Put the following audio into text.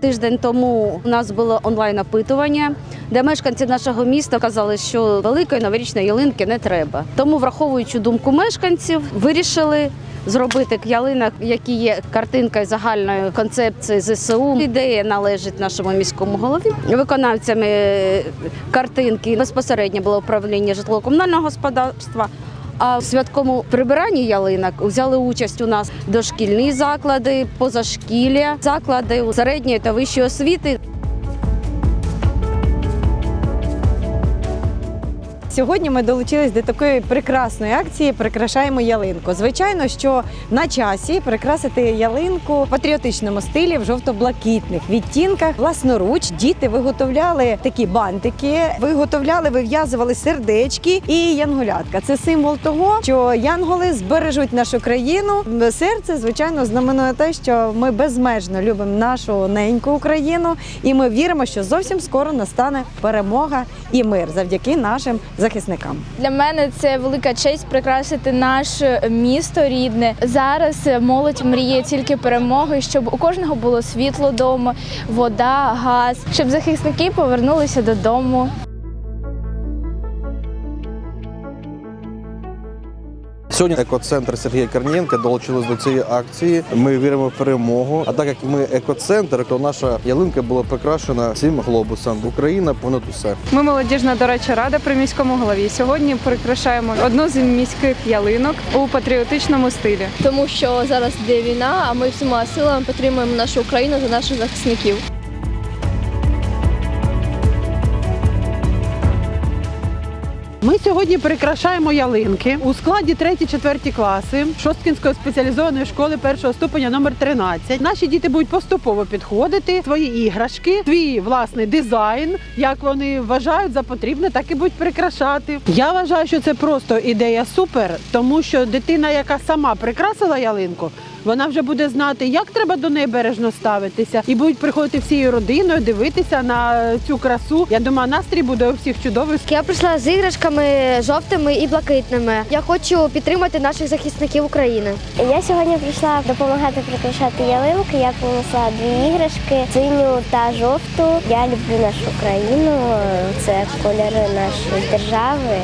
Тиждень тому у нас було онлайн опитування, де мешканці нашого міста казали, що великої новорічної ялинки не треба. Тому, враховуючи думку мешканців, вирішили. Зробити ялинок, які є картинкою загальної концепції ЗСУ. Ідея належить нашому міському голові. Виконавцями е, картинки безпосередньо було управління житлово-комунального господарства. А в святковому прибиранні ялинок взяли участь у нас дошкільні заклади, позашкілля, заклади середньої та вищої освіти. Сьогодні ми долучились до такої прекрасної акції Прикрашаємо ялинку. Звичайно, що на часі прикрасити ялинку в патріотичному стилі в жовто-блакитних відтінках. Власноруч діти виготовляли такі бантики, виготовляли, вив'язували сердечки і янголятка. Це символ того, що янголи збережуть нашу країну. Серце, звичайно, знаменує те, що ми безмежно любимо нашу неньку Україну, і ми віримо, що зовсім скоро настане перемога і мир завдяки нашим захисникам. Для мене це велика честь прикрасити наше місто рідне. Зараз молодь мріє тільки перемоги, щоб у кожного було світло вдома, вода, газ, щоб захисники повернулися додому. Сьогодні екоцентр Сергія Корнієнка долучились до цієї акції. Ми віримо в перемогу. А так як ми екоцентр, то наша ялинка була прикрашена цим глобусом. Україна понад усе. Ми молодіжна дорадча рада при міському голові. Сьогодні прикрашаємо одну з міських ялинок у патріотичному стилі. тому що зараз йде війна, а ми всіма силами підтримуємо нашу Україну та наших захисників. Ми сьогодні прикрашаємо ялинки у складі 3-4 класи Шосткінської спеціалізованої школи першого ступеня номер 13. Наші діти будуть поступово підходити свої іграшки, свій власний дизайн, як вони вважають за потрібне, так і будуть прикрашати. Я вважаю, що це просто ідея супер, тому що дитина, яка сама прикрасила ялинку. Вона вже буде знати, як треба до неї бережно ставитися, і будуть приходити всією родиною, дивитися на цю красу. Я думаю, настрій буде у всіх чудовий. Я прийшла з іграшками жовтими і блакитними. Я хочу підтримати наших захисників України. Я сьогодні прийшла допомагати прикрашати ялинки. Я принесла дві іграшки синю та жовту. Я люблю нашу країну. Це кольори нашої держави.